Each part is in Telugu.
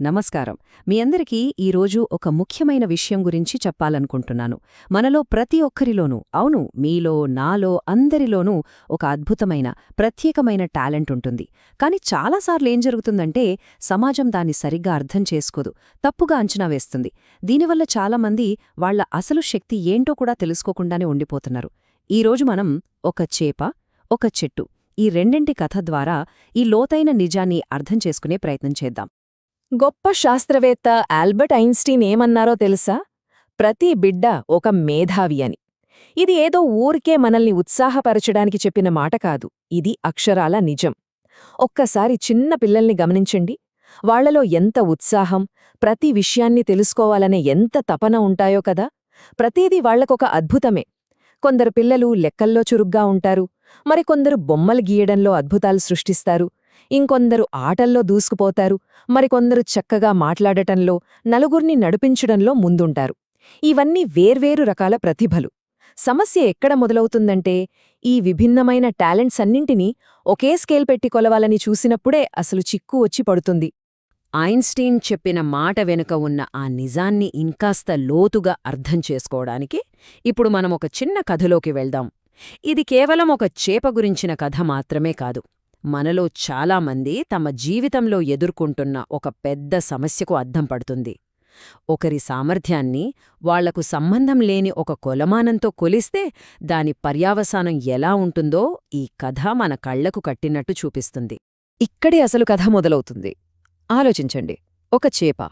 నమస్కారం. మీ అందరికీ ఈరోజు ఒక ముఖ్యమైన విషయం గురించి చెప్పాలనుకుంటున్నాను. మనలో ప్రతి ఒక్కరిలోనూ అవును మీలో నాలో అందరిలోనూ ఒక అద్భుతమైన ప్రత్యేకమైన టాలెంట్ ఉంటుంది. కాని చాలాసార్లు ఏం జరుగుతుందంటే సమాజం దాన్ని సరిగ్గా అర్థం చేసుకోదు తప్పుగా అంచనా వేస్తుంది. దీనివల్ల చాలామంది వాళ్ళ అసలు శక్తి ఏంటో కూడా తెలుసుకోకుండానే ఉండిపోతున్నారు. ఈరోజు మనం ఒక చేప ఒక చెట్టు ఈ రెండింటి కథ ద్వారా ఈ లోతైన నిజాన్ని అర్థం చేసుకునే ప్రయత్నం చేద్దాం. గొప్ప శాస్త్రవేత్త ఆల్బర్ట్ ఐన్స్టీన్ ఏమన్నారో తెలుసా? ప్రతి బిడ్డ ఒక మేధావి అని. ఇది ఏదో ఊరికే మనల్ని ఉత్సాహపరచడానికి చెప్పిన మాట కాదు. ఇది అక్షరాల నిజం. ఒక్కసారి చిన్న పిల్లల్ని గమనించండి. వాళ్ళలో ఎంత ఉత్సాహం ప్రతి విషయాన్ని తెలుసుకోవాలనే ఎంత తపన ఉంటాయో కదా? ప్రతీదీ వాళ్ళకొక అద్భుతమే. కొందరు పిల్లలు లెక్కల్లో చురుగ్గా ఉంటారు. మరికొందరు బొమ్మలు గీయడంలో అద్భుతాలు సృష్టిస్తారు. ఇంకొందరు ఆటల్లో దూసుకుపోతారు మరికొందరు చక్కగా మాట్లాడటంలో నలుగుర్ని నడిపించడంలో ముందుంటారు. ఇవన్నీ వేర్వేరు రకాల ప్రతిభలు. సమస్య ఎక్కడ మొదలవుతుందంటే ఈ విభిన్నమైన టాలెంట్స్ అన్నింటినీ ఒకే స్కేల్ పెట్టి కొలవాలని చూసినప్పుడే అసలు చిక్కు వచ్చి పడుతుంది. ఐన్స్టీన్ చెప్పిన మాట వెనుక ఉన్న ఆ నిజాన్ని ఇంకాస్త లోతుగా అర్థం చేసుకోవడానికి ఇప్పుడు మనం ఒక చిన్న కథలోకి వెళ్దాం. ఇది కేవలం ఒక చేప గురించిన కథ మాత్రమే కాదు. మనలో చాలామంది తమ జీవితంలో ఎదుర్కొంటున్న ఒక పెద్ద సమస్యకు అద్దం పడుతుంది. ఒకరి సామర్థ్యాన్ని వాళ్ళకు సంబంధం లేని ఒక కొలమానంతో కొలిస్తే దాని పర్యావసానం ఎలా ఉంటుందో ఈ కథ మన కళ్ళకు కట్టినట్టు చూపిస్తుంది. ఇక్కడే అసలు కథ మొదలవుతుంది. ఆలోచించండి. ఒక చేప.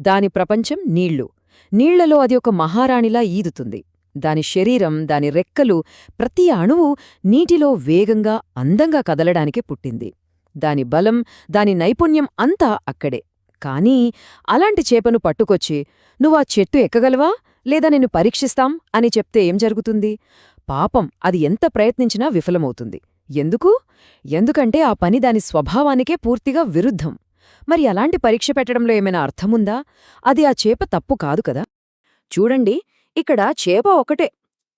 దాని ప్రపంచం నీళ్ళు. నీళ్ళలో అది ఒక మహారాణిలా ఈదుతుంది. దాని శరీరం దాని రెక్కలు ప్రతి అణువు నీటిలో వేగంగా అందంగా కదలడానికి పుట్టింది. దాని బలం దాని నైపుణ్యం అంతా అక్కడే. కానీ అలాంటి చేపను పట్టుకొచ్చి నువ్వా చెట్టు ఎక్కగలవా? లేదా నిన్ను పరీక్షిస్తాం? అని చెప్తే ఏం జరుగుతుంది? పాపం అది ఎంత ప్రయత్నించినా విఫలమవుతుంది. ఎందుకు? ఎందుకంటే ఆ పని దాని స్వభావానికే పూర్తిగా విరుద్ధం. మరి అలాంటి పరీక్ష పెట్టడంలో ఏమైనా అర్థముందా? అది ఆ చేప తప్పు కాదు కదా? చూడండి ఇక్కడ చేప ఒకటే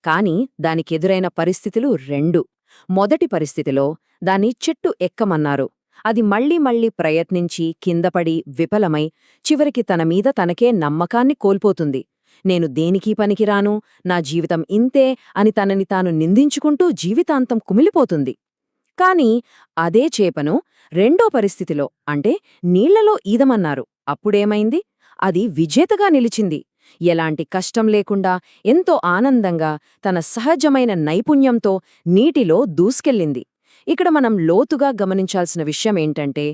కాని దానికెదురైన పరిస్థితులు రెండు. మొదటి పరిస్థితిలో దాన్ని చెట్టు ఎక్కమన్నారు. అది మళ్ళీ మళ్ళీ ప్రయత్నించి కిందపడి విఫలమై చివరికి తన మీద తనకే నమ్మకాన్ని కోల్పోతుంది. నేను దేనికీ పనికిరాను? నా జీవితం ఇంతే అని తనని తాను నిందించుకుంటూ జీవితాంతం కుమిలిపోతుంది. కాని అదే చేపను రెండో పరిస్థితిలో అంటే నీళ్ళలో ఈదమన్నారు. అప్పుడేమైంది? అది విజేతగా నిలిచింది. ఎలాంటి కష్టం లేకుండా ఎంతో ఆనందంగా తన సహజమైన నైపుణ్యంతో నీటిలో దూసుకెళ్ళింది. ఇక్కడ మనం లోతుగా గమనించాల్సిన విషయమేంటంటే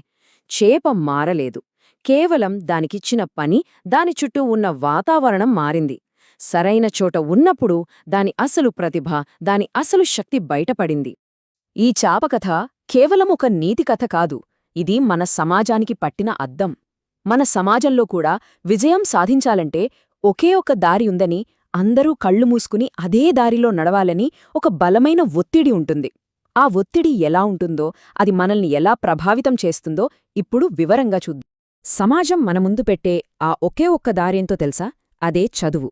చేప మారలేదు. కేవలం దానికిచ్చిన పని దాని చుట్టూ ఉన్న వాతావరణం మారింది. సరైన చోట ఉన్నప్పుడు దాని అసలు ప్రతిభ దాని అసలు శక్తి బయటపడింది. ఈ చాపకథ కేవలం ఒక నీతి కథ కాదు. ఇది మన సమాజానికి పట్టిన అద్దం. మన సమాజంలో కూడా విజయం సాధించాలంటే ఒకే ఒక దారి ఉందని అందరూ కళ్ళు మూసుకుని అదే దారిలో నడవాలని ఒక బలమైన ఒత్తిడి ఉంటుంది. ఆ ఒత్తిడి ఎలా ఉంటుందో అది మనల్ని ఎలా ప్రభావితం చేస్తుందో ఇప్పుడు వివరంగా చూద్దాం. సమాజం మన ముందు పెట్టే ఆ ఒకే ఒక్క దారేంతో తెలుసా? అదే చదువు.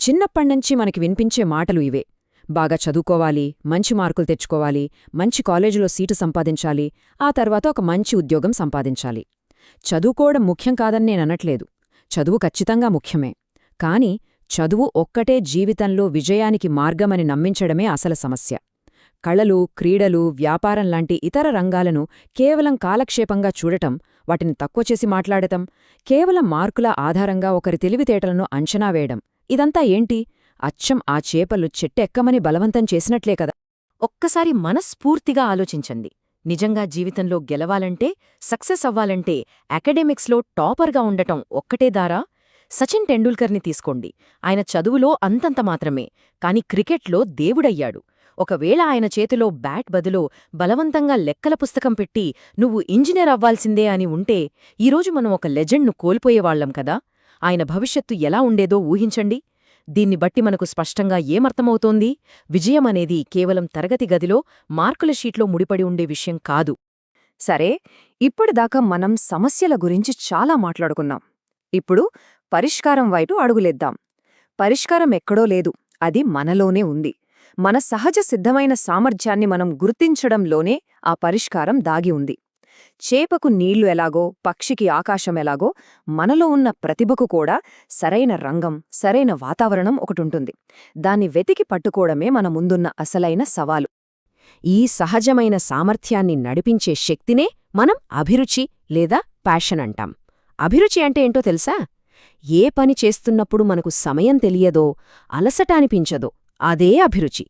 చిన్నప్పణ్నుంచి మనకి వినిపించే మాటలు ఇవే. బాగా చదువుకోవాలి మంచి మార్కులు తెచ్చుకోవాలి మంచి కాలేజీలో సీటు సంపాదించాలి ఆ తర్వాత ఒక మంచి ఉద్యోగం సంపాదించాలి. చదువుకోవడం ముఖ్యం కాదని నేననట్లేదు చదువు ఖచ్చితంగా ముఖ్యమే. కాని చదువు ఒక్కటే జీవితంలో విజయానికి మార్గమని నమ్మించడమే అసలు సమస్య. కళలు క్రీడలు వ్యాపారం లాంటి ఇతర రంగాలను కేవలం కాలక్షేపంగా చూడటం వాటిని తక్కువ చేసి మాట్లాడటం కేవలం మార్కుల ఆధారంగా ఒకరి తెలివితేటలను అంచనా వేయడం ఇదంతా ఏంటి? అచ్చం ఆ చేపలు చెట్టెక్కమని బలవంతం చేసినట్లే కదా. ఒక్కసారి మనస్ఫూర్తిగా ఆలోచించండి. నిజంగా జీవితంలో గెలవాలంటే సక్సెస్ అవ్వాలంటే అకాడెమిక్స్లో టాపర్గా ఉండటం ఒక్కటే దారా? సచిన్ టెండూల్కర్ని తీసుకోండి. ఆయన చదువులో అంతంత మాత్రమే కాని క్రికెట్లో దేవుడయ్యాడు. ఒకవేళ ఆయన చేతిలో బ్యాట్ బదులో బలవంతంగా లెక్కల పుస్తకం పెట్టి నువ్వు ఇంజనీర్ అవ్వాల్సిందే అని ఉంటే ఈరోజు మనం ఒక లెజెండ్ను కోల్పోయేవాళ్ళం కదా. ఆయన భవిష్యత్తు ఎలా ఉండేదో ఊహించండి. దీన్ని బట్టి మనకు స్పష్టంగా ఏమర్థమవుతోంది? విజయమనేది కేవలం తరగతి గదిలో మార్కుల షీట్లో ముడిపడి ఉండే విషయం కాదు. సరే ఇప్పటిదాకా మనం సమస్యల గురించి చాలా మాట్లాడుకున్నాం. ఇప్పుడు పరిష్కారం వైపు అడుగులేద్దాం. పరిష్కారం ఎక్కడో లేదు. అది మనలోనే ఉంది. మన సహజ సిద్ధమైన సామర్థ్యాన్ని మనం గుర్తించడంలోనే ఆ పరిష్కారం దాగి ఉంది. చేపకు నీళ్ళు ఎలాగో పక్షికి ఆకాశం ఎలాగో మనలో ఉన్న ప్రతిభకు కూడా సరైన రంగం సరైన వాతావరణం ఒకటుంటుంది. దాన్ని వెతికి పట్టుకోవడమే మన ముందున్న అసలైన సవాలు. ఈ సహజమైన సామర్థ్యాన్ని నడిపించే శక్తినే మనం అభిరుచి లేదా ప్యాషన్ అంటాం. అభిరుచి అంటే ఏంటో తెలుసా? ఏ పని చేస్తున్నప్పుడు మనకు సమయం తెలియదో అలసట అనిపించదో అదే అభిరుచి.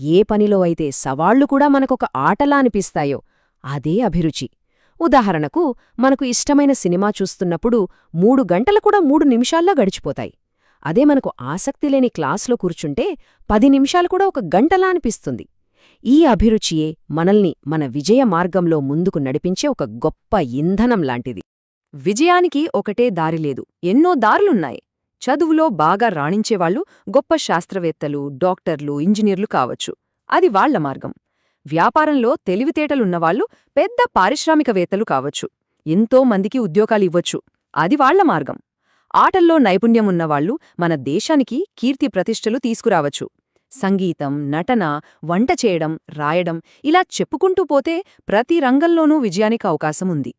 ఏ పనిలో అయితే సవాళ్ళు కూడా మనకొక ఆటలా అనిపిస్తాయో అదే అభిరుచి. ఉదాహరణకు మనకు ఇష్టమైన సినిమా చూస్తున్నప్పుడు మూడు గంటలు కూడా మూడు నిమిషాల్లో గడిచిపోతాయి. అదే మనకు ఆసక్తి లేని క్లాస్లో కూర్చుంటే పది నిమిషాలు కూడా ఒక గంటలా అనిపిస్తుంది. ఈ అభిరుచియే మనల్ని మన విజయ మార్గంలో ముందుకు నడిపించే ఒక గొప్ప ఇంధనం లాంటిది. విజయానికి ఒకటే దారిలేదు ఎన్నో దారులున్నాయి. చదువులో బాగా రాణించేవాళ్ళు గొప్ప శాస్త్రవేత్తలు డాక్టర్లు ఇంజనీర్లు కావచ్చు. అది వాళ్ళ మార్గం. వ్యాపారంలో తెలివితేటలున్నవాళ్ళు పెద్ద పారిశ్రామికవేత్తలు కావచ్చు. ఎంతో మందికి ఉద్యోగాలివ్వచ్చు అది వాళ్ళ మార్గం. ఆటల్లో నైపుణ్యమున్నవాళ్ళు మన దేశానికి కీర్తి ప్రతిష్టలు తీసుకురావచ్చు. సంగీతం నటన వంట చేయడం రాయడం ఇలా చెప్పుకుంటూ పోతే ప్రతి రంగంలోనూ విజయానికి అవకాశం ఉంది.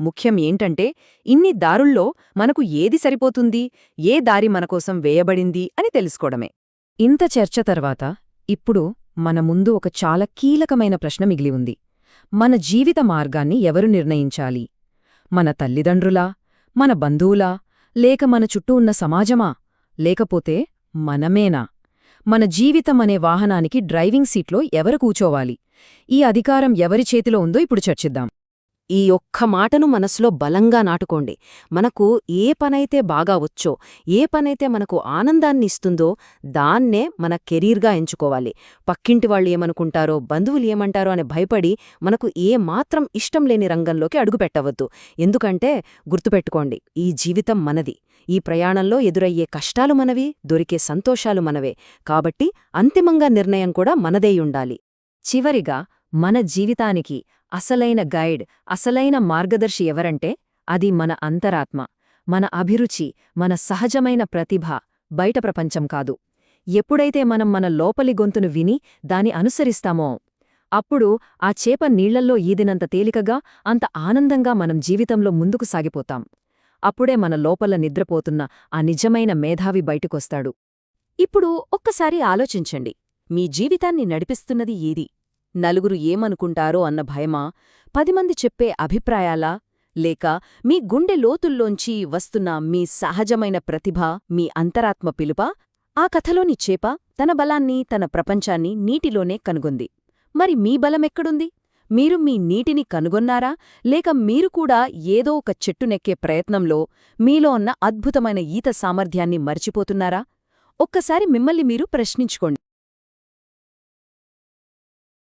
ముఖ్యం ఏంటంటే ఇన్ని దారుల్లో మనకు ఏది సరిపోతుంది ఏ దారి మనకోసం వేయబడింది అని తెలుసుకోవడమే. ఇంత చర్చ తర్వాత ఇప్పుడు మన ముందు ఒక చాలా కీలకమైన ప్రశ్న మిగిలి ఉంది. మన జీవిత మార్గాన్ని ఎవరు నిర్ణయించాలి? మన తల్లిదండ్రులా? మన బంధువులా? లేక మన చుట్టూ ఉన్న సమాజమా? లేకపోతే మనమేనా? మన జీవితం అనే వాహనానికి డ్రైవింగ్ సీట్లో ఎవరు కూచోవాలి ఈ అధికారం ఎవరి చేతిలో ఉందో ఇప్పుడు చర్చిద్దాం. ఈ ఒక్క మాటను మనసులో బలంగా నాటుకోండి. మనకు ఏ పనైతే బాగా వచ్చో ఏ పనైతే మనకు ఆనందాన్ని ఇస్తుందో దాన్నే మన కెరీర్గా ఎంచుకోవాలి. పక్కింటి వాళ్ళు ఏమనుకుంటారో బంధువులు ఏమంటారో అని భయపడి మనకు ఏ మాత్రం ఇష్టం లేని రంగంలోకి అడుగుపెట్టవద్దు ఎందుకంటే గుర్తుపెట్టుకోండి ఈ జీవితం మనది. ఈ ప్రయాణంలో ఎదురయ్యే కష్టాలు మనవి దొరికే సంతోషాలు మనవే. కాబట్టి అంతిమంగా నిర్ణయం కూడా మనదేయుండాలి. చివరిగా మన జీవితానికి అసలైన గైడ్ అసలైన మార్గదర్శి ఎవరంటే అది మన అంతరాత్మ మన అభిరుచి మన సహజమైన ప్రతిభ బయట ప్రపంచం కాదు. ఎప్పుడైతే మనం మన లోపలి గొంతును విని దాని అనుసరిస్తామో అప్పుడు ఆ చేప నీళ్ళల్లో ఈదినంత తేలికగా అంత ఆనందంగా మనం జీవితంలో ముందుకు సాగిపోతాం. అప్పుడే మన లోపల నిద్రపోతున్న ఆ నిజమైన మేధావి బయటకొస్తాడు. ఇప్పుడు ఒక్కసారి ఆలోచించండి. మీ జీవితాన్ని నడిపిస్తున్నది ఏది? నలుగురు ఏమనుకుంటారో అన్న భయమా? పదిమంది చెప్పే అభిప్రాయాలా? లేక మీ గుండె లోతుల్లోంచి వస్తున్న మీ సహజమైన ప్రతిభ మీ అంతరాత్మ పిలుపా? ఆ కథలోని చేప తన బలాన్ని తన ప్రపంచాన్ని నీటిలోనే కనుగొంది. మరి మీ బలమెక్కడుంది? మీరు మీ నీటిని కనుగొన్నారా? లేక మీరు కూడా ఏదో ఒక చెట్టునెక్కే ప్రయత్నంలో మీలో ఉన్న అద్భుతమైన ఈత సామర్థ్యాన్ని మర్చిపోతున్నారా? ఒక్కసారి మిమ్మల్ని మీరు ప్రశ్నించుకోండి.